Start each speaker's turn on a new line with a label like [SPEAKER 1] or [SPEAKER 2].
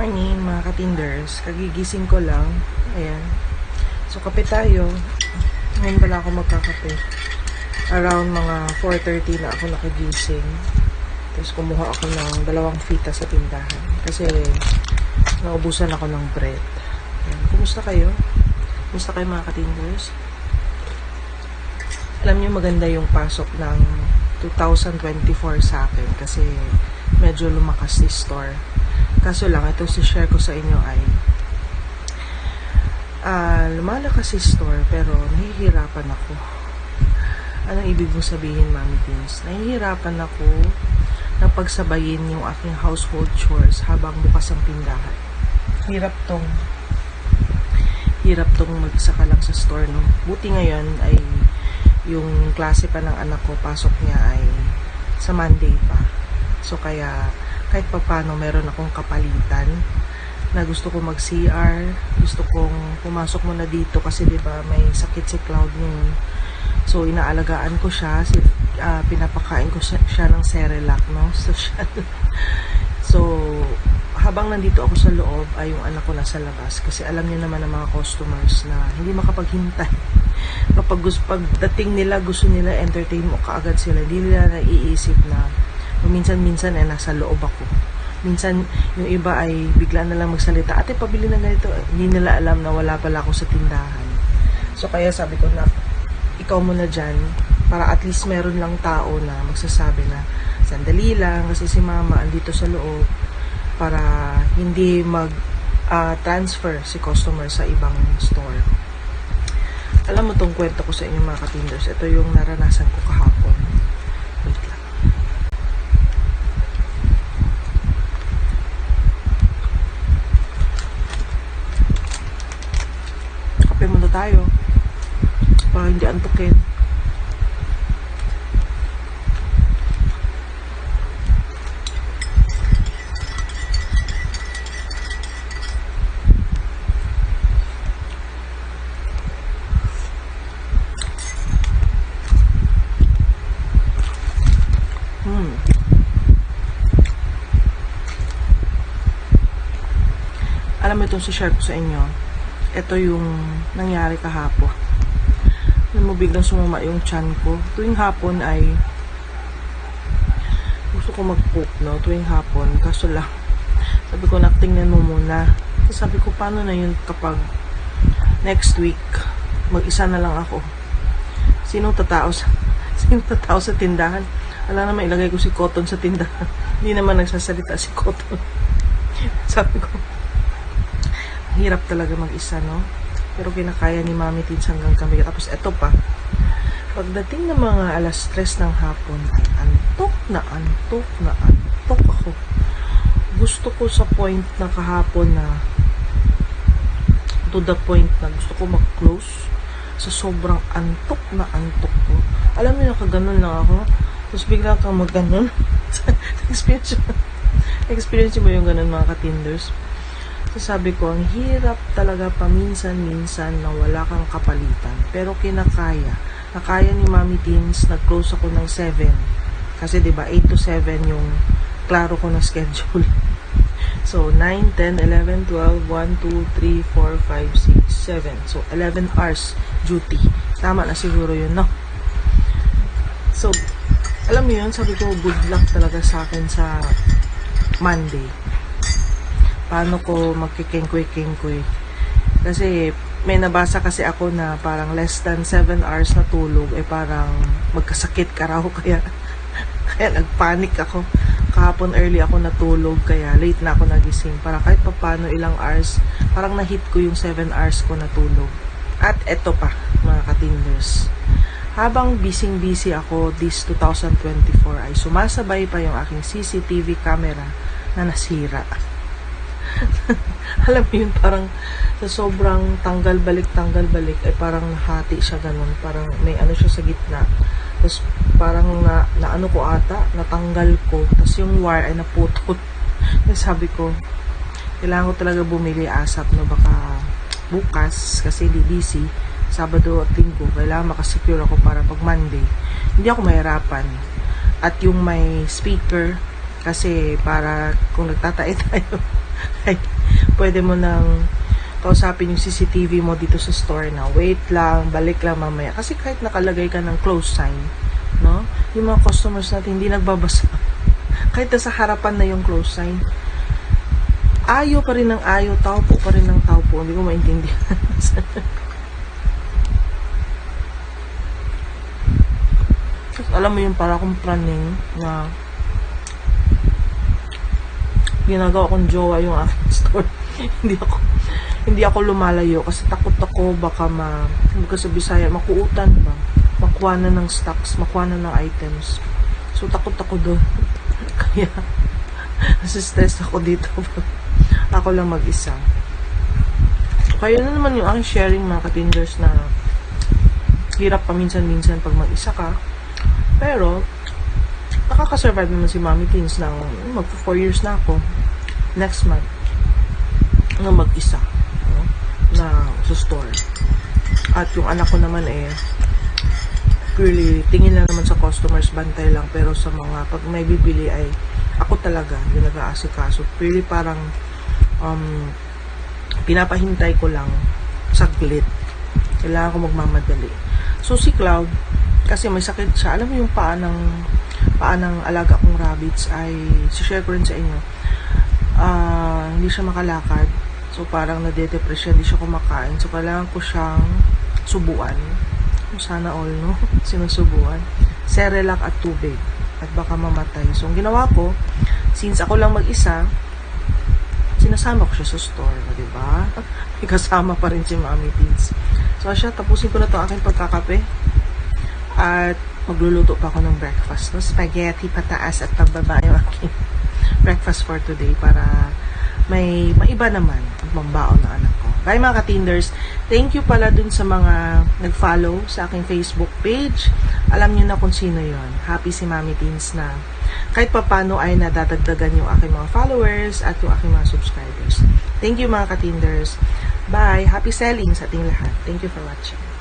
[SPEAKER 1] morning mga katinders. Kagigising ko lang. Ayan. So, kape tayo. Ngayon pala ako magkakape. Around mga 4.30 na ako nakagising. Tapos kumuha ako ng dalawang fita sa tindahan. Kasi naubusan ako ng bread. Ayan. Kumusta kayo? Kumusta kayo mga katinders? Alam niyo maganda yung pasok ng 2024 sa akin kasi medyo lumakas si store. Kaso lang, ito si share ko sa inyo ay ah lumalakas si store pero nahihirapan ako. Anong ibig mong sabihin, Mami Beans? Nahihirapan ako na pagsabayin yung aking household chores habang bukas ang tindahan. Hirap tong hirap tong magsaka lang sa store, no? Buti ngayon ay yung klase pa ng anak ko, pasok niya ay sa Monday pa. So, kaya kahit pa paano meron akong kapalitan na gusto ko mag-CR, gusto kong pumasok muna dito kasi 'di ba may sakit si Cloud noon. So inaalagaan ko siya, si, ah, pinapakain ko siya, siya ng Cerelac, no? So siya habang nandito ako sa loob ay yung anak ko nasa labas kasi alam niyo naman ng mga customers na hindi makapaghintay. Kapag gusto, pagdating nila, gusto nila entertain mo kaagad sila. Hindi nila naiisip na minsan-minsan ay nasa loob ako. Minsan, yung iba ay bigla na lang magsalita, ate, pabili na ganito. Hindi nila alam na wala pala ako sa tindahan. So, kaya sabi ko na, ikaw muna dyan, para at least meron lang tao na magsasabi na, sandali lang, kasi si mama andito sa loob, para hindi mag ah, transfer si customer sa ibang store. Alam mo tong kwento ko sa inyo mga katinders, ito yung naranasan ko kahapon. Wait lang. Kape muna tayo. Para hindi antukin. Hmm. Alam mo itong share ko sa inyo. Ito yung nangyari kahapon. Alam mo, biglang sumama yung chan ko. Tuwing hapon ay gusto ko mag-poop, no? Tuwing hapon. Kaso lang, sabi ko, naktingnan mo muna. Kasi sabi ko, paano na yun kapag next week, mag-isa na lang ako. Sino tatao sa, sino tatao sa tindahan? Wala naman ilagay ko si Cotton sa tindahan. Hindi naman nagsasalita si Cotton. sabi ko, hirap talaga mag-isa, no? Pero kinakaya ni Mami Tins hanggang kami. Tapos eto pa, pagdating ng mga alas 3 ng hapon, ay antok na antok na antok ako. Gusto ko sa point na kahapon na to the point na gusto ko mag-close sa sobrang antok na antok ko. Alam mo, nakaganon lang ako. Tapos bigla kang mag-ganon. experience, experience mo yung ganon mga katinders. Sabi ko, ang hirap talaga paminsan-minsan na wala kang kapalitan. Pero kinakaya. Nakaya ni Mami Teens, nag-close ako ng 7. Kasi ba 8 to 7 yung klaro ko na schedule. So, 9, 10, 11, 12, 1, 2, 3, 4, 5, 6, 7. So, 11 hours duty. Tama na siguro yun, no? So, alam mo yun, sabi ko, good luck talaga sa akin sa Monday. Paano ko magkikengkoy-kengkoy. Kasi, may nabasa kasi ako na parang less than 7 hours na tulog, eh parang magkasakit ka raw. Kaya, kaya nagpanic ako. Kahapon early ako natulog, kaya late na ako nagising. Para kahit pa paano ilang hours, parang na-hit ko yung 7 hours ko natulog. At eto pa, mga katinders. Habang busy-busy ako this 2024 ay sumasabay pa yung aking CCTV camera na nasira. Alam mo yun, parang sa sobrang tanggal balik, tanggal balik, ay parang nahati siya ganun. Parang may ano siya sa gitna. Tapos parang na, na ano ko ata, natanggal ko. Tapos yung wire ay naputol. Tapos sabi ko, kailangan ko talaga bumili asap no baka bukas kasi di busy Sabado at Linggo kailangan makasecure ako para pag Monday hindi ako mahirapan at yung may speaker kasi para kung nagtatae tayo pwede mo nang kausapin yung CCTV mo dito sa store na wait lang, balik lang mamaya. Kasi kahit nakalagay ka ng close sign, no? Yung mga customers natin hindi nagbabasa. kahit nasa harapan na yung close sign, ayo pa rin ng ayo, tao pa rin ng tao po. Hindi ko maintindihan. Alam mo yung para akong praning na ginagawa kong jowa yung aking store. hindi ako hindi ako lumalayo kasi takot ako baka ma sa Bisaya makuutan ba? Makuha na ng stocks makuha na ng items. So takot ako doon. Kaya nasistress ako dito. Ako lang mag-isa. Kaya na naman yung aking sharing mga katinders na hirap paminsan-minsan pag mag-isa ka. Pero nakaka-survive naman si Mami Teens ng mag 4 years na ako next month na mag-isa no? na sa store. At yung anak ko naman eh purely tingin lang naman sa customers, bantay lang. Pero sa mga, pag may bibili ay ako talaga yung nag-aasikaso. Purely parang um, pinapahintay ko lang saglit. Kailangan ko magmamadali. So si Cloud, kasi may sakit siya. Alam mo yung paa ng, paa ng alaga kong rabbits ay, share ko rin sa inyo. Ah, hindi siya makalakad. So, parang nade-depress siya, hindi siya kumakain. So, kailangan ko siyang subuan. Sana all, no? Sinusubuan. Cerelac at tubig. At baka mamatay. So, ang ginawa ko, since ako lang mag-isa, sinasama ko siya sa store, di ba? May kasama pa rin si Mami Teens. So, siya, tapusin ko na to aking pagkakape. At magluluto pa ako ng breakfast. No? Spaghetti pataas at pagbaba yung aking breakfast for today para may maiba naman ang pambaon ng anak ko. Bye mga katinders. Thank you pala dun sa mga nag-follow sa aking Facebook page. Alam niyo na kung sino yon. Happy si Mami Teens na kahit papano ay nadadagdagan yung aking mga followers at yung aking mga subscribers. Thank you mga katinders. Bye. Happy selling sa ating lahat. Thank you for watching.